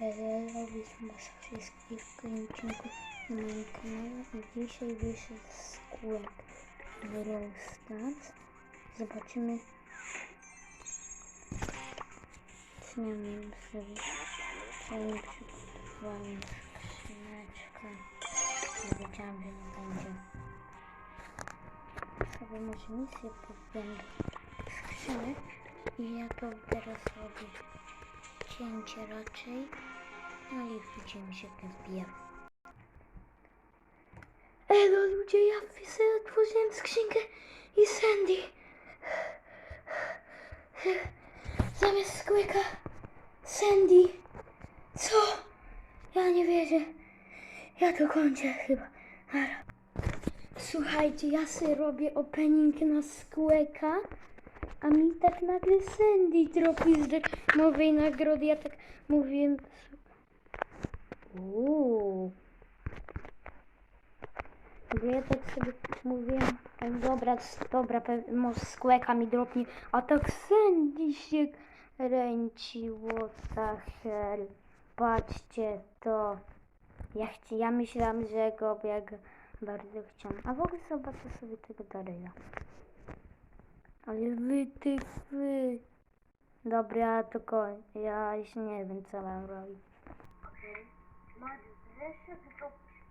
Robić was wszystkich w tym odcinku na moim kanale dzisiaj wyszedł skórek Brawl Stars. Zobaczymy co ja mam zrobić. Co mi przygotowałem skrzyneczkę. Nie wiedziałam, że nie będzie. Sobie może misję pozbędę skrzynek i ja to teraz robię cięcie raczej. No i widzimy się jak wbijam. Elo ludzie, ja sobie otworzyłem skrzynkę i Sandy. Zamiast skłyka Sandy. Co? Ja nie wierzę. Ja to kończę chyba. Słuchajcie, ja sobie robię opening na skłeka, a mi tak nagle Sandy tropi z darmowej nagrody. Ja tak mówiłem. Uuu. Bo ja tak sobie mówiłem, dobra, dobra, może skłeka mi dropnie, a tak Sandy się ręci, what the hell. Patrzcie to. Ja, chci, ja myślałam, że go jak bardzo chciałam. A w ogóle zobaczę sobie tego Daryla. Ale wy, ty, wy. Dobra, to koń. Ja już nie wiem, co mam robić. Masz